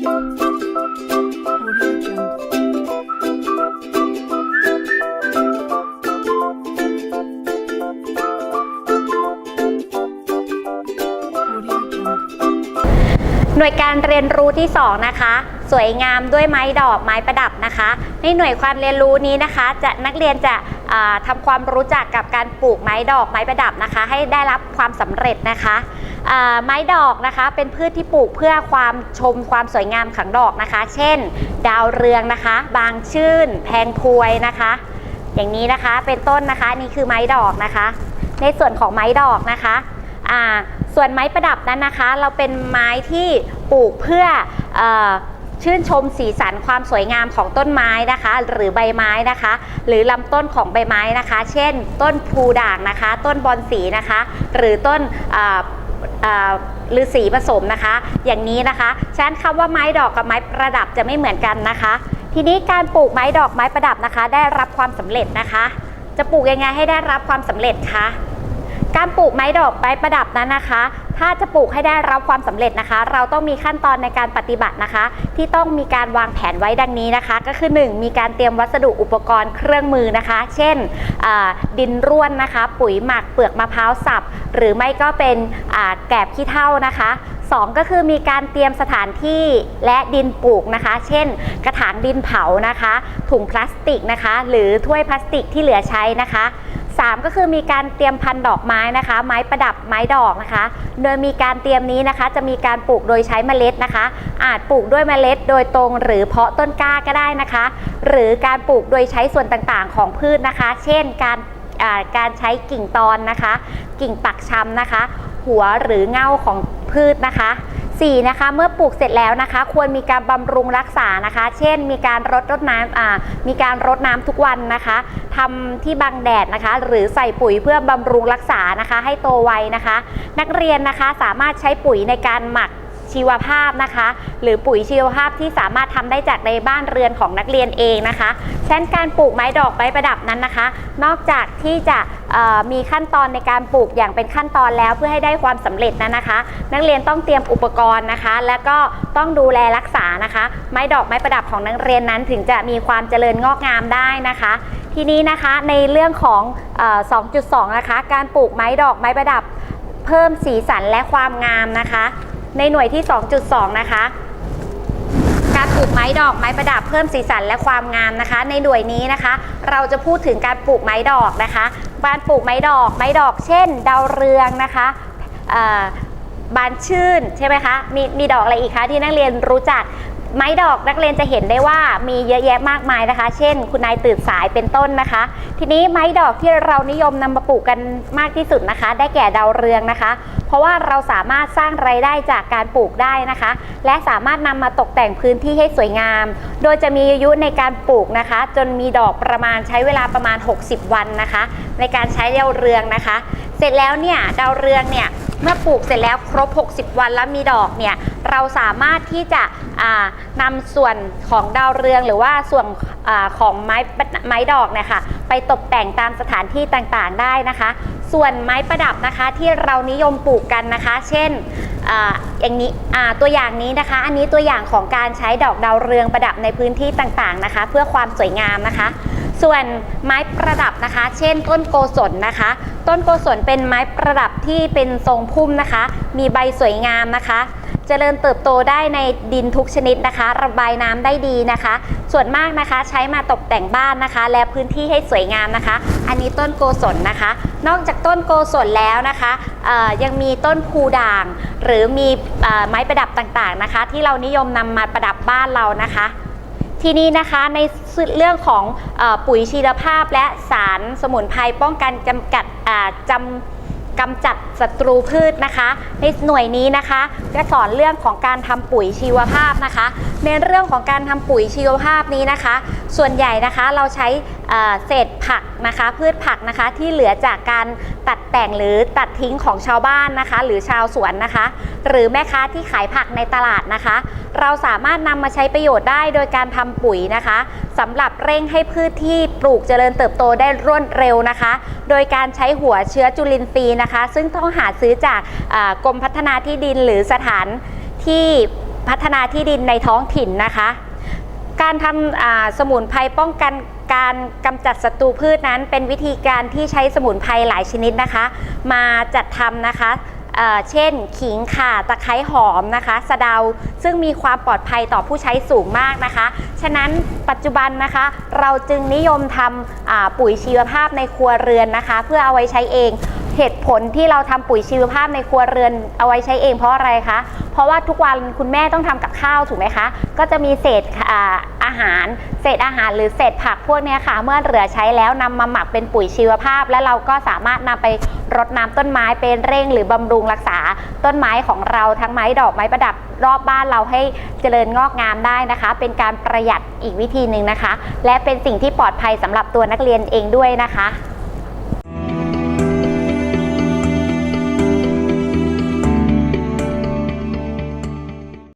หน่วยการเรียนรู้ที่ 2 นะคะ สวยงามด้วยไม้ดอกไม้ประดับนะคะ ในหน่วยความเรียนรู้นี้นะคะ จะนักเรียนจะ อ่าทำความรู้จักกับการปลูกไม้ดอกไม้ประดับนะคะ ให้ได้รับความสำเร็จนะคะไม้ดอกนะคะเป็นพืชที่ปลูกเพื่อความชมความสวยงามของดอกนะคะ เช่น ดาวเรืองนะคะ บางชื่น แพงพวยนะคะ อย่างนี้นะคะเป็นต้นนะคะนี่คือไม้ดอกนะคะ ในส่วนของไม้ดอกนะคะอ่าส่วนไม้ประดับนั้นนะคะ เราเป็นไม้ที่ปลูกเพื่ออ ชื่นชมสีสันความสวยงามของต้นไม้นะคะ หรือใบไม้นะคะ หรือลำต้นของใบไม้นะคะ เช่น ต้นพูด่างนะคะ ต้นบอนสีนะคะ หรือต้นอ่าอ่าฤาษีผสมนะคะ อย่างนี้นะคะฉะนั้นคำว่าไม้ดอกกับไม้ประดับจะไม่เหมือนกันนะคะ ทีนี้การปลูกไม้ดอกไม้ประดับนะคะ ได้รับความสำเร็จนะคะ จะปลูกยังไงให้ได้รับความสำเร็จคะ การปลูกไม้ดอกไม้ประดับนั้นนะคะ ถ้าจะปลูกให้ได้รับความสำเร็จนะคะ เราต้องมีขั้นตอนในการปฏิบัตินะคะ ที่ต้องมีการวางแผนไว้ดังนี้นะคะ ก็คือ 1. มีการเตรียมวัสดุอุปกรณ์เครื่องมือนะคะ เช่นดินร่วนนะคะ ปุ๋ยหมักเปลือกมะพร้าวสับ หรือไม่ก็เป็นแกบขี้เถ้านะคะ 2 ก็คือมีการเตรียมสถานที่และดินปลูกนะคะ เช่น กระถางดินเผานะคะ ถุงพลาสติกนะคะ หรือถ้วยพลาสติกที่เหลือใช้นะคะ 3 ก็คือมีการเตรียมพันดอกไม้นะคะ ไม้ประดับไม้ดอกนะคะ โดยมีการเตรียมนี้นะคะ จะมีการปลูกโดยใช้เมล็ดนะคะ อาจปลูกด้วยเมล็ดโดยตรง หรือเพาะต้นกล้าก็ได้นะคะ หรือการปลูกโดยใช้ส่วนต่างๆ ของพืชนะคะ เช่นการการใช้กิ่งตอนนะคะ กิ่งปักชำนะคะ หัวหรือเง่าของพืชนะคะ 4นะคะเมื่อปลูกเสร็จแล้วนะคะ ควรมีการบำรุงรักษานะคะ เช่น มีการรดรดน้ำอ่ามีการรดน้ำทุกวันนะคะทำที่บังแดดนะคะ หรือใส่ปุ๋ยเพื่อบำรุงรักษานะคะ ให้โตไวนะคะ นักเรียนนะคะสามารถใช้ปุ๋ยในการหมัก ชีวภาพนะคะ หรือปุ๋ยชีวภาพที่สามารถทำได้จากในบ้านเรือนของนักเรียนเองนะคะฉะนั้นการปลูกไม้ดอกไม้ประดับนั้นนะคะ นอกจากที่จะมีขั้นตอนในการปลูกอย่างเป็นขั้นตอนแล้วเพื่อให้ได้ความสำเร็จนั้นนะคะ นักเรียนต้องเตรียมอุปกรณ์นะคะ แล้วก็ต้องดูแลรักษานะคะ ไม้ดอกไม้ประดับของนักเรียนนั้นถึงจะมีความเจริญงอกงามได้นะคะทีนี้นะคะในเรื่องของเออ2.2 นะคะ การปลูกไม้ดอกไม้ประดับ เพิ่มสีสันและความงามนะคะ ในหน่วยที่ 2.2 นะคะ การปลูกไม้ดอกไม้ประดับเพิ่มสีสันและความงามนะคะ ในหน่วยนี้นะคะ เราจะพูดถึงการปลูกไม้ดอกนะคะ การปลูกไม้ดอกไม้ดอก เช่น ดาวเรืองนะคะบานชื่นใช่ไหมคะ มีมีดอกอะไรอีกคะที่นักเรียนรู้จัก ไม้ดอกนักเรียนจะเห็นได้ว่ามีเยอะแยะมากมายนะคะ เช่น คุณนายตื่นสายเป็นต้นนะคะ ทีนี้ไม้ดอกที่เรานิยมนำมาปลูกกันมากที่สุดนะคะ ได้แก่ดาวเรืองนะคะ เพราะว่าเราสามารถสร้างไรายได้จากการปลูกได้นะคะ และสามารถนำมาตกแต่งพื้นที่ให้สวยงาม โดยจะมีอายุในการปลูกนะคะ จนมีดอกประมาณใช้เวลาประมาณ 60 วันนะคะ ในการใช้ดาวเรืองนะคะ เสร็จแล้วเนี่ยดาวเรืองเนี่ย เมื่อปลูกเสร็จแล้วครบ 60 วันแล้วมีดอกเนี่ยเราสามารถที่จะอ่านำส่วนของดาวเรืองหรือว่าส่วนอของไม้ไม้ดอกเนี่ยค่ะไปตกแต่งตามสถานที่ต่างๆได้นะคะ ส่วนไม้ประดับนะคะที่เรานิยมปลูกกันนะคะ เช่นออย่างนี้ตัวอย่างนี้นะคะ อันนี้ตัวอย่างของการใช้ดอกดาวเรืองประดับในพื้นที่ต่างๆนะคะ เพื่อความสวยงามนะคะ ส่วนไม้ประดับนะคะ เช่นต้นโกศลนะคะ ต้นโกศลเป็นไม้ประดับที่เป็นทรงพุ่มนะคะ มีใบสวยงามนะคะเจริญเติบโตได้ในดินทุกชนิดนะคะ ระบายน้ำได้ดีนะคะ ส่วนมากนะคะใช้มาตกแต่งบ้านนะคะ และพื้นที่ให้สวยงามนะคะ อันนี้ต้นโกศลนะคะ นอกจากต้นโกศลแล้วนะคะยังมีต้นพูด่าง หรือมีอไม้ประดับต่างๆนะคะ ที่เรานิยมนำมาประดับบ้านเรานะคะ ทีนี้นะคะในเรื่องของอปุ๋ยชีวภาพและสารสมุนไพรป้องกันจำกัดจำ กำจัดศัตรูพืชนะคะ ในหน่วยนี้นะคะจะสอนเรื่องของการทำปุ๋ยชีวภาพนะคะ ในเรื่องของการทำปุ๋ยชีวภาพนี้นะคะ ส่วนใหญ่นะคะเราใช้เเศษผักนะคะ พืชผักนะคะที่เหลือจากการตัดแต่งหรือตัดทิ้งของชาวบ้านนะคะ หรือชาวสวนนะคะ หรือแม่ค้าที่ขายผักในตลาดนะคะ เราสามารถนำมาใช้ประโยชน์ได้โดยการทำปุ๋ยนะคะสำหรับเร่งให้พืชที่ปลูกเจริญเติบโตได้รวดเร็วนะคะ โดยการใช้หัวเชื้อจุลินทรีย์นะคะซึ่งต้องหาซื้อจากกรมพัฒนาที่ดินหรือสถานที่พัฒนาที่ดินในท้องถิ่นนะคะ การทำสมุนไพรป้องกันการกำจัดศัตรูพืชนั้นเป็นวิธีการที่ใช้สมุนไพรหลายชนิดนะคะ มาจัดทำนะคะเเช่น ขิงข่าตะไคร้หอมนะคะสะเดาซึ่งมีความปลอดภัยต่อผู้ใช้สูงมากนะคะ ฉะนั้นปัจจุบันนะคะ เราจึงนิยมทำปุ๋ยชีวภาพในครัวเรือนนะคะ เพื่อเอาไว้ใช้เอง เหตุผลที่เราทำปุ๋ยชีวภาพในครัวเรือนเอาไว้ใช้เองเพราะอะไรคะ เพราะว่าทุกวันคุณแม่ต้องทำกับข้าวถูกไหมคะ ก็จะมีเศษอาหาร เศษอาหารหรือเศษผักพวกนี้ค่ะ เมื่อเหลือใช้แล้วนำมาหมักเป็นปุ๋ยชีวภาพ และเราก็สามารถนำไปรดน้ำต้นไม้เป็นเร่ง หรือบำรุงรักษาต้นไม้ของเราทั้งไม้ดอกไม้ประดับรอบบ้านเราให้เจริญงอกงามได้นะคะ เป็นการประหยัดอีกวิธีหนึ่งนะคะ และเป็นสิ่งที่ปลอดภัยสำหรับตัวนักเรียนเองด้วยนะคะ